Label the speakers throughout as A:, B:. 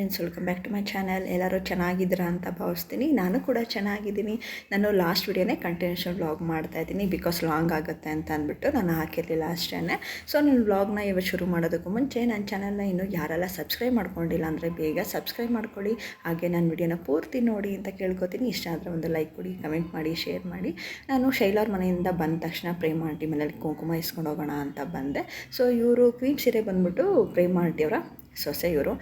A: Friends welcome back to my channel ಎಲ್ಲರೂ ಚೆನ್ನಾಗಿದ್ದೀರಾ ಅಂತ ಭಾವಿಸ್ತೀನಿ. ನಾನು ಕೂಡ ಚೆನ್ನಾಗಿದ್ದೀನಿ. ನಾನು ಲಾಸ್ಟ್ ವಿಡಿಯೋನೇ ಕಂಟಿನ್ಯೂಷನ್ ವ್ಲಾಗ್ ಮಾಡ್ತಾ ಇದ್ದೀನಿ. ಬಿಕಾಸ್ ಲಾಂಗ್ ಆಗುತ್ತೆ ಅಂತ ಅಂದ್ಬಿಟ್ಟು ನಾನು ಹಾಕಿರಲಿಲ್ಲ ಅಷ್ಟೇ ಸೊ ನಾನು ವ್ಲಾಗ್ನ ಇವತ್ತು ಶುರು ಮಾಡೋದಕ್ಕೂ ಮುಂಚೆ ನನ್ನ ಚಾನಲ್ನ ಇನ್ನೂ ಯಾರೆಲ್ಲ ಸಬ್ಸ್ಕ್ರೈಬ್ ಮಾಡ್ಕೊಂಡಿಲ್ಲ ಅಂದರೆ ಬೇಗ ಸಬ್ಸ್ಕ್ರೈಬ್ ಮಾಡ್ಕೊಳ್ಳಿ. ಹಾಗೆ ನಾನು ವಿಡಿಯೋನ ಪೂರ್ತಿ ನೋಡಿ ಅಂತ ಕೇಳ್ಕೊತೀನಿ. ಇಷ್ಟ ಆದರೆ ಒಂದು ಲೈಕ್ ಕೊಡಿ ಕಮೆಂಟ್ ಮಾಡಿ ಶೇರ್ ಮಾಡಿ. ನಾನು ಶೈಲಾರ್ ಮನೆಯಿಂದ ಬಂದ ತಕ್ಷಣ ಪ್ರೇಮ ಆಂಟಿ ಮನೇಲಿ ಕುಂಕುಮ ಇಸ್ಕೊಂಡು ಹೋಗೋಣ ಅಂತ ಬಂದೆ. ಸೊ ಇವರು ಕ್ವೀನ್ ಸೀರೆ ಬಂದ್ಬಿಟ್ಟು ಪ್ರೇಮ ಆಂಟಿಯವರ ಸೊಸೆ ಇವರು.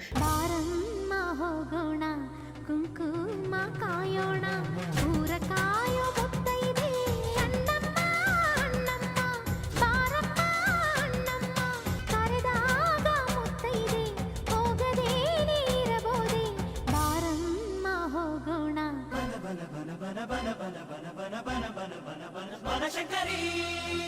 B: ದಿನ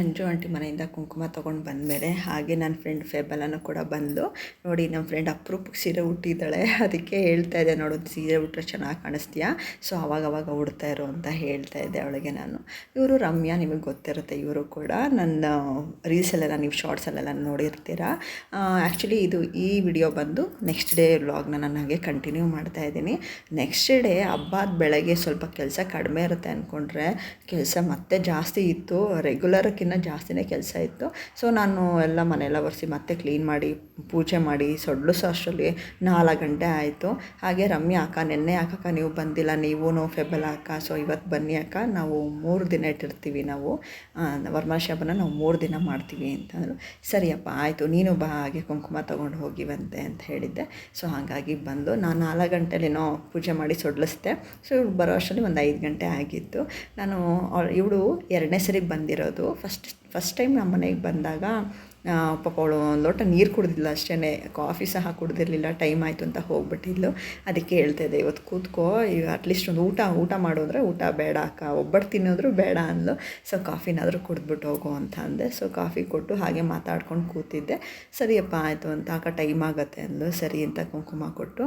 A: ಮಂಜು ಆಂಟಿ ಮನೆಯಿಂದ ಕುಂಕುಮ ತೊಗೊಂಡು ಬಂದಮೇಲೆ ಹಾಗೆ ನನ್ನ ಫ್ರೆಂಡ್ ಫೇಬಲನ್ನು ಕೂಡ ಬಂದು ನೋಡಿ ನಮ್ಮ ಫ್ರೆಂಡ್ ಅಪ್ರೂಪಕ್ಕೆ ಸೀರೆ ಉಟ್ಟಿದ್ದಾಳೆ. ಅದಕ್ಕೆ ಹೇಳ್ತಾ ಇದ್ದೆ, ನೋಡು ಸೀರೆ ಉಟ್ಟರೆ ಚೆನ್ನಾಗಿ ಕಾಣಿಸ್ತೀಯಾ? ಸೊ ಅವಾಗವಾಗ ಅವಾಗ ಉಡ್ತಾ ಇರು ಅಂತ ಹೇಳ್ತಾ ಇದ್ದೆ ಅವಳಿಗೆ ನಾನು. ಇವರು ರಮ್ಯಾ ನಿಮಗೆ ಗೊತ್ತಿರುತ್ತೆ, ಇವರು ಕೂಡ. ನನ್ನ ರೀಲ್ಸಲ್ಲೆಲ್ಲ ನೀವು ಶಾರ್ಟ್ಸಲ್ಲೆಲ್ಲ ನೋಡಿರ್ತೀರಾ. ಆ್ಯಕ್ಚುಲಿ ಇದು ಈ ವಿಡಿಯೋ ಬಂದು ನೆಕ್ಸ್ಟ್ ಡೇ ವ್ಲಾಗ್ನ ನಾನು ಹಾಗೆ ಕಂಟಿನ್ಯೂ ಮಾಡ್ತಾ ಇದ್ದೀನಿ. ನೆಕ್ಸ್ಟ್ ಡೇ ಹಬ್ಬದ ಬೆಳಗ್ಗೆ ಸ್ವಲ್ಪ ಕೆಲಸ ಕಡಿಮೆ ಇರುತ್ತೆ ಅಂದ್ಕೊಂಡ್ರೆ ಕೆಲಸ ಮತ್ತೆ ಜಾಸ್ತಿ ಇತ್ತು. ರೆಗ್ಯುಲರ್ಕ್ಕಿಂತ ಜಾಸ್ತಿನೇ ಕೆಲಸ ಇತ್ತು. ಸೊ ನಾನು ಎಲ್ಲ ಮನೆಯೆಲ್ಲ ಒರೆಸಿ ಮತ್ತೆ ಕ್ಲೀನ್ ಮಾಡಿ, ಪೂಜೆ ಮಾಡಿ, ಸೊಡ್ಲು ಅಷ್ಟರಲ್ಲಿ ನಾಲ್ಕು ಗಂಟೆ ಆಯಿತು. ಹಾಗೆ ರಮ್ಯಾ ಅಕ್ಕ, ನೆನ್ನೆ ಹಾಕಕ್ಕ ನೀವು ಬಂದಿಲ್ಲ? ನೀವು ಫೆಬಲ್ ಅಕ್ಕ ಸೊ ಇವತ್ತು ಬನ್ನಿ ಅಕ್ಕ. ನಾವು ಮೂರು ದಿನ ಇಟ್ಟಿರ್ತೀವಿ ನಾವು. ವರ್ಮಾಶಾಪನ ನಾವು ಮೂರು ದಿನ ಮಾಡ್ತೀವಿ ಅಂತಂದರು. ಸರಿಯಪ್ಪ, ಆಯಿತು, ನೀನು ಬಾ, ಹಾಗೆ ಕುಂಕುಮ ತೊಗೊಂಡು ಹೋಗಿವಂತೆ ಅಂತ ಹೇಳಿದ್ದೆ. ಸೊ ಹಾಗಾಗಿ ಬಂದು ನಾನು ನಾಲ್ಕು ಗಂಟೆಲೇನೋ ಪೂಜೆ ಮಾಡಿ ಸೊಡ್ಲಿಸ್ದೆ. ಸೊ ಇವಳು ಬರೋ ಅಷ್ಟರಲ್ಲಿ ಒಂದು ಐದು ಗಂಟೆ ಆಗಿತ್ತು. ನಾನು ಇವಳು ಎರಡನೇ ಸರಿ ಬಂದಿರೋದು. ಫಸ್ಟ್ ಫಸ್ಟ್ ಟೈಮ್ ನಮ್ಮ ಮನೆಗೆ ಬಂದಾಗ ಪಾಪ ಅವಳು ಒಂದು ಲೋಟ ನೀರು ಕುಡ್ದಿಲ್ಲ ಅಷ್ಟೇ ಕಾಫಿ ಸಹ ಕುಡ್ದಿರಲಿಲ್ಲ, ಟೈಮ್ ಆಯಿತು ಅಂತ ಹೋಗ್ಬಿಟ್ಟಿದ್ಲು. ಅದಕ್ಕೆ ಹೇಳ್ತಾ ಇದ್ದೆ ಇವತ್ತು ಕೂತ್ಕೋ ಅಟ್ಲೀಸ್ಟ್ ಒಂದು ಊಟ ಊಟ ಮಾಡು ಅಂದರೆ ಊಟ ಬೇಡ ಅಕ್ಕ ಒಬ್ಬಟ್ಟು ತಿನ್ನೋದ್ರು ಬೇಡ ಅಂದ್ಲು. ಸೊ, ಕಾಫಿನಾದರೂ ಕುಡಿದ್ಬಿಟ್ಟು ಹೋಗೋ ಅಂತ ಅಂದೆ. ಸೊ, ಕಾಫಿ ಕೊಟ್ಟು ಹಾಗೆ ಮಾತಾಡ್ಕೊಂಡು ಕೂತಿದ್ದೆ. ಸರಿಯಪ್ಪ, ಆಯಿತು ಅಂತ, ಅಕ್ಕ ಟೈಮ್ ಆಗುತ್ತೆ ಅಂದ್ಲು. ಸರಿ ಅಂತ ಕುಂಕುಮ ಕೊಟ್ಟು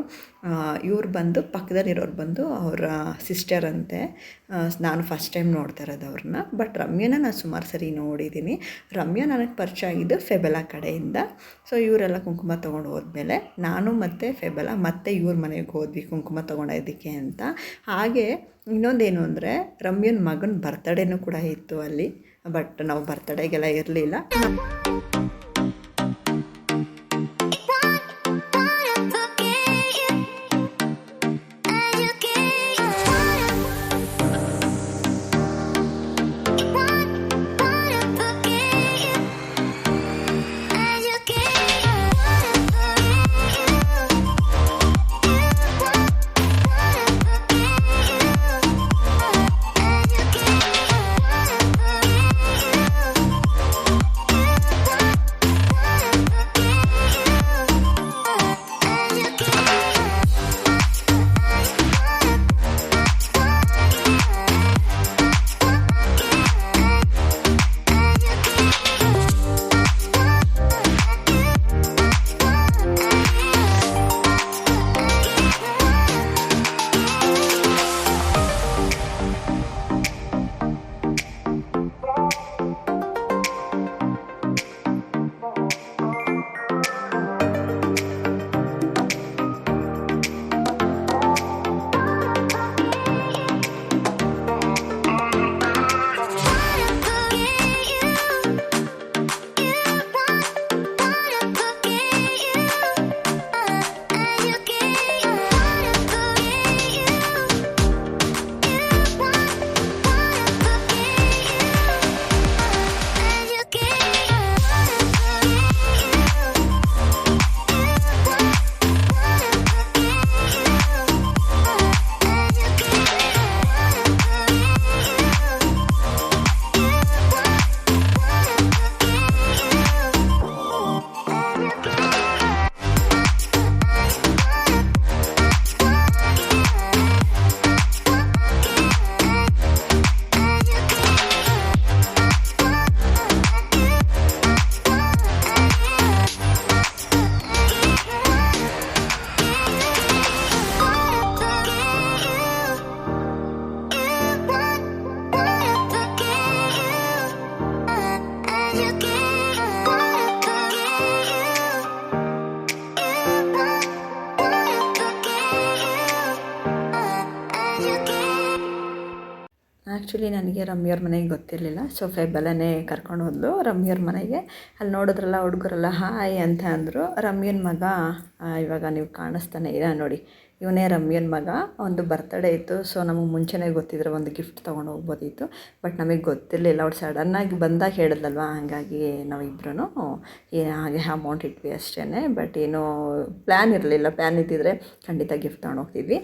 A: ಇವ್ರು ಬಂದು, ಪಕ್ಕದಲ್ಲಿರೋರು ಬಂದು ಅವರ ಸಿಸ್ಟರ್ ಅಂತೆ. ನಾನು ಫಸ್ಟ್ ಟೈಮ್ ನೋಡ್ತಾ ಇರೋದು ಅವ್ರನ್ನ ಬಟ್ ರಮ್ಯನ ನಾನು ಸುಮಾರು ಸರಿ ನೋಡಿದ್ದೀನಿ ರಮ್ಯ ನನಗೆ ಪರಿಚಯ ಆಗಿದ್ದು ಫೆಬೆಲಾ ಕಡೆಯಿಂದ. ಸೊ ಇವರೆಲ್ಲ ಕುಂಕುಮ ತೊಗೊಂಡು ಹೋದ್ಮೇಲೆ ನಾನು ಮತ್ತು ಫೆಬಲ, ಮತ್ತೆ ಇವ್ರ ಮನೆಗೆ ಹೋದ್ವಿ ಕುಂಕುಮ ತೊಗೊಂಡೋದಕ್ಕೆ ಅಂತ. ಹಾಗೆ ಇನ್ನೊಂದೇನು ಅಂದರೆ ರಮ್ಯನ ಮಗನ ಬರ್ತಡೇನೂ ಕೂಡ ಇತ್ತು ಅಲ್ಲಿ ಬಟ್ ನಾವು ಬರ್ತಡೇಗೆಲ್ಲ ಇರಲಿಲ್ಲ. ಆ್ಯಕ್ಚುಲಿ ನನಗೆ ರಮ್ಯವ್ರ ಮನೆಗೆ ಗೊತ್ತಿರಲಿಲ್ಲ. ಸೊ, ಫೆಬಲನೇ ಕರ್ಕೊಂಡು ಹೋದ್ಲು. ರಮ್ಯವ್ರ ಮನೆಗೆ. ಅಲ್ಲಿ ನೋಡಿದ್ರಲ್ಲ ಹುಡುಗರೆಲ್ಲ, ಹಾಯ್ ಅಂತ ಅಂದರು. ರಮ್ಯನ ಮಗ ಇವಾಗ ನೀವು ಕಾಣಿಸ್ತಾನೆ ಇರ ನೋಡಿ. ಇವನೇ ರಮ್ಯನ ಮಗ, ಒಂದು ಬರ್ತ್ಡೇ ಇತ್ತು. ಸೊ ನಮಗೆ ಮುಂಚೆನೇ ಗೊತ್ತಿದ್ರೆ ಒಂದು ಗಿಫ್ಟ್ ತೊಗೊಂಡು ಹೋಗ್ಬೋದಿತ್ತು. ಬಟ್ ನಮಗೆ ಗೊತ್ತಿರಲಿಲ್ಲ. ಅವ್ರು ಸಡನ್ನಾಗಿ ಬಂದಾಗ ಹೇಳಿದ್ಲಲ್ವ ಹಾಗಾಗಿ ನಾವಿಬ್ರು ಹಾಗೆ ಅಮೌಂಟ್ ಇಟ್ವಿ ಅಷ್ಟೇ ಬಟ್ ಏನೂ ಪ್ಲ್ಯಾನ್ ಇರಲಿಲ್ಲ. ಪ್ಲ್ಯಾನ್ ಇದ್ದಿದ್ರೆ ಖಂಡಿತ ಗಿಫ್ಟ್ ತೊಗೊಂಡು ಹೋಗ್ತಿದ್ವಿ.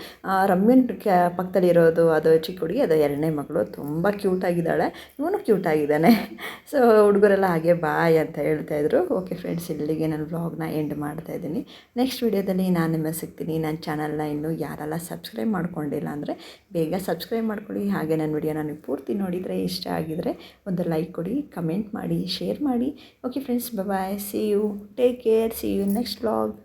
A: ರಮ್ಯನ್ ಪಕ್ಕದಲ್ಲಿ ಪಕ್ಕದಲ್ಲಿರೋದು ಅದು ಚಿಕ್ಕ ಹುಡುಗಿ, ಅದು ಎರಡನೇ ಮಗಳು. ತುಂಬ ಕ್ಯೂಟಾಗಿದ್ದಾಳೆ ಇವನು ಕ್ಯೂಟಾಗಿದ್ದಾನೆ ಸೊ ಹುಡುಗರೆಲ್ಲ ಹಾಗೆ ಬಾಯ್ ಅಂತ ಹೇಳ್ತಾಯಿದ್ರು ಓಕೆ ಫ್ರೆಂಡ್ಸ್ ಇಲ್ಲಿಗೆ ನಾನು ವ್ಲಾಗ್ನ ಎಂಡ್ ಮಾಡ್ತಾ ಇದ್ದೀನಿ. ನೆಕ್ಸ್ಟ್ ವಿಡಿಯೋದಲ್ಲಿ ನಾನು ನಿಮ್ಮ ಸಿಗ್ತೀನಿ. ನನ್ನ ಚಾನಲ್ನ ಇನ್ನೂ ಯಾರೆಲ್ಲ ಸಬ್ಸ್ಕ್ರೈಬ್ ಮಾಡ್ಕೊಂಡಿಲ್ಲ ಅಂದರೆ ಬೇಗ ಸಬ್ಸ್ಕ್ರೈಬ್ ಮಾಡ್ಕೊಳ್ಳಿ. ಹಾಗೆ ನನ್ನ ವಿಡಿಯೋ ನನಗೆ ಪೂರ್ತಿ ನೋಡಿದರೆ ಇಷ್ಟ ಆಗಿದರೆ ಒಂದು ಲೈಕ್ ಕೊಡಿ ಕಮೆಂಟ್ ಮಾಡಿ ಶೇರ್ ಮಾಡಿ. Okay friends bye see you take care see you next vlog